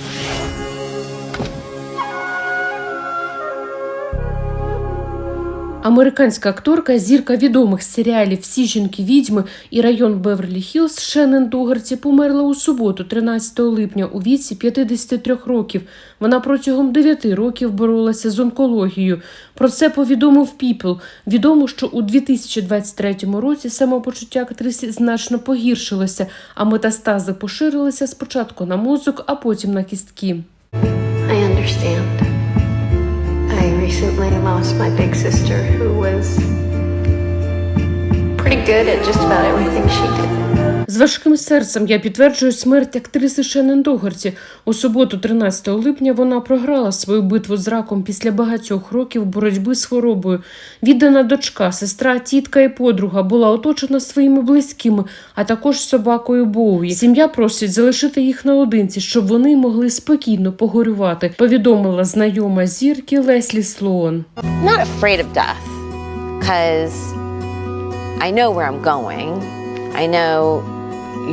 Música Американська акторка, зірка відомих серіалів Всі жінки відьми і район Беверлі Хілз Шеннон Дугарті померла у суботу, 13 липня, у віці 53 років. Вона протягом 9 років боролася з онкологією. Про це повідомив People. Відомо, що у 2023 році самопочуття актриси значно погіршилося, а метастази поширилися спочатку на мозок, а потім на кістки. I understand. I lost my big sister who was pretty good at just about everything she did. З важким серцем я підтверджую смерть актриси Шеннон Догарті. У суботу, 13 липня, вона програла свою битву з раком після багатьох років боротьби з хворобою. Віддана дочка, сестра, тітка і подруга була оточена своїми близькими, а також собакою Боуї. Сім'я просить залишити їх наодинці, щоб вони могли спокійно погорювати. Повідомила знайома зірки Леслі Слоан. I'm not afraid of death because I know where I'm going. I know,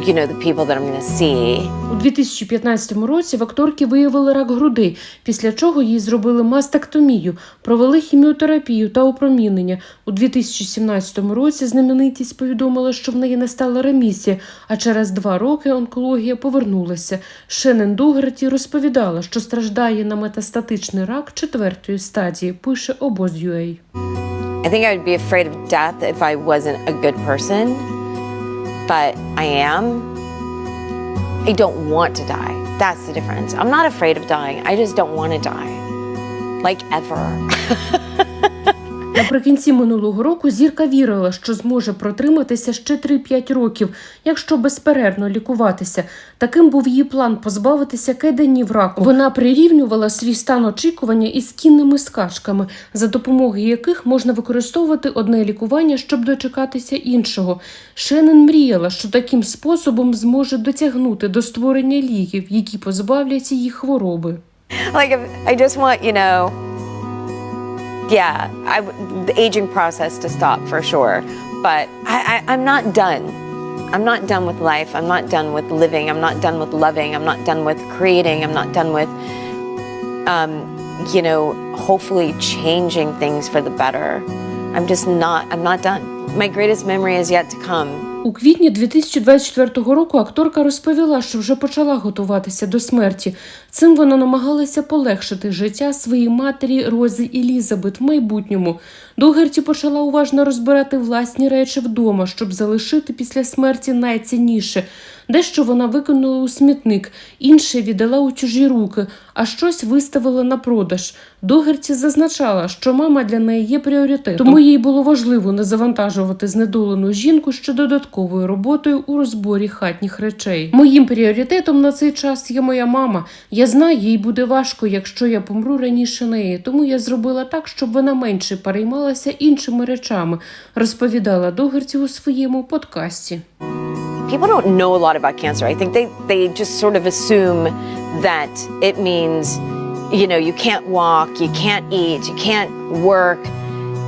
you know, the people that I'm to see. У 2015 році в акторки виявили рак грудей, після чого їй зробили мастектомію, провели хіміотерапію та опромінення. У 2017 році знаменитість повідомила, що в неї не стала ремісія, а через два роки онкологія повернулася. Шенен Дугарті розповідала, що страждає на метастатичний рак четвертої стадії, пише обоз.ua. I think I would be afraid of death if I wasn't a good person, but I am. I don't want to die. That's the difference. I'm not afraid of dying. I just don't want to die. Like ever. Наприкінці минулого року зірка вірила, що зможе протриматися ще 3-5 років, якщо безперервно лікуватися. Таким був її план позбавитися кайданів раку. Вона прирівнювала свій стан очікування із кінними скачками, за допомогою яких можна використовувати одне лікування, щоб дочекатися іншого. Шенен мріяла, що таким способом зможе дотягнути до створення ліків, які позбавлять її хвороби. like I just want, you know, yeah, I the aging process to stop for sure. But I, I, I'm not done. I'm not done with life. I'm not done with living. I'm not done with loving. I'm not done with creating. I'm not done with, um, you know, hopefully changing things for the better. I'm just not. I'm not done. My greatest memory is yet to come. У квітні 2024 року акторка розповіла, що вже почала готуватися до смерті. Цим вона намагалася полегшити життя своїй матері Розі Елізабет в майбутньому. Дугерті почала уважно розбирати власні речі вдома, щоб залишити після смерті найцінніше. Дещо вона викинула у смітник, інше віддала у чужі руки, а щось виставила на продаж. Дугерті зазначала, що мама для неї є пріоритетом, тому їй було важливо не завантажувати знедолену жінку ще додатковою роботою у розборі хатніх речей. Моїм пріоритетом на цей час є моя мама. Я знаю, їй буде важко, якщо я помру раніше неї, тому я зробила так, щоб вона менше переймалася іншими речами, розповідала Дугерті у своєму подкасті. people don't know a lot about cancer. I think they, they just sort of assume that it means, you know, you can't walk, you can't eat, you can't work.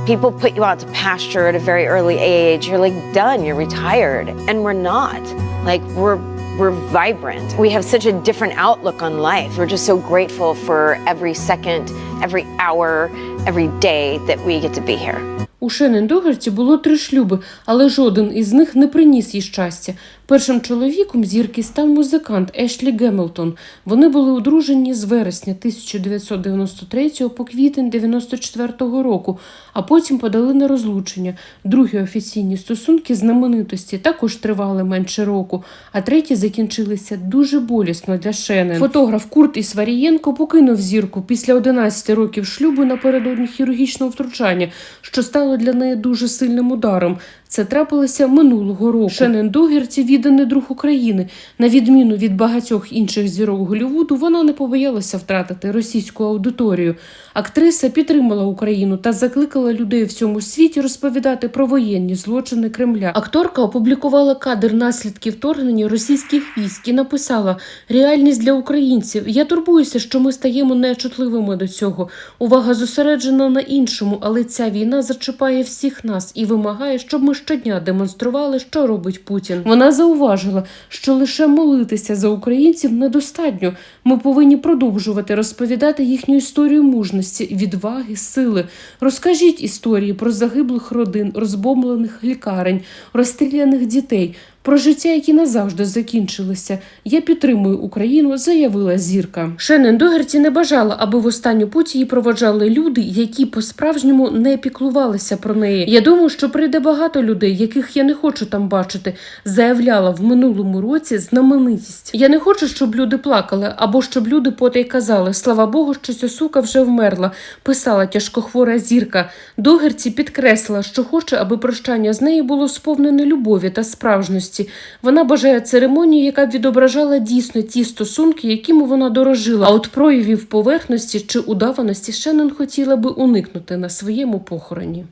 People put you out to pasture at a very early age. You're like done, you're retired. And we're not. Like we're we're vibrant. We have such a different outlook on life. We're just so grateful for every second, every hour, every day that we get to be here. У Шенен було три шлюби, але жоден із них не приніс їй щастя. Першим чоловіком зірки став музикант Ешлі Геммельтон. Вони були одружені з вересня 1993 по квітень 94 року, а потім подали на розлучення. Другі офіційні стосунки знаменитості також тривали менше року, а треті закінчилися дуже болісно для Шенен. Фотограф Курт Ісварієнко покинув зірку після 11 років шлюбу напередодні хірургічного втручання, що стало для неї дуже сильним ударом. Це трапилося минулого року. Шенен Дугерті відданий друг України. На відміну від багатьох інших зірок Голлівуду, вона не побоялася втратити російську аудиторію. Актриса підтримала Україну та закликала людей в всьому світі розповідати про воєнні злочини Кремля. Акторка опублікувала кадр наслідків вторгнення російських військ і написала: реальність для українців. Я турбуюся, що ми стаємо нечутливими до цього. Увага зосереджена на іншому, але ця війна зачепила чіпає всіх нас і вимагає, щоб ми щодня демонстрували, що робить Путін. Вона зауважила, що лише молитися за українців недостатньо. Ми повинні продовжувати розповідати їхню історію мужності, відваги, сили. Розкажіть історії про загиблих родин, розбомблених лікарень, розстріляних дітей. Про життя, які назавжди закінчилися. Я підтримую Україну, заявила зірка. Шенен Догерті не бажала, аби в останню путь її проводжали люди, які по-справжньому не піклувалися про неї. Я думаю, що прийде багато людей, яких я не хочу там бачити, заявляла в минулому році знаменитість. Я не хочу, щоб люди плакали, або щоб люди потай казали Слава Богу, що ця сука вже вмерла. Писала тяжкохвора зірка. Догерті підкреслила, що хоче, аби прощання з нею було сповнене любові та справжності. Вона бажає церемонію, яка б відображала дійсно ті стосунки, якими вона дорожила. А от проявів поверхності чи удаваності Шеннон хотіла би уникнути на своєму похороні.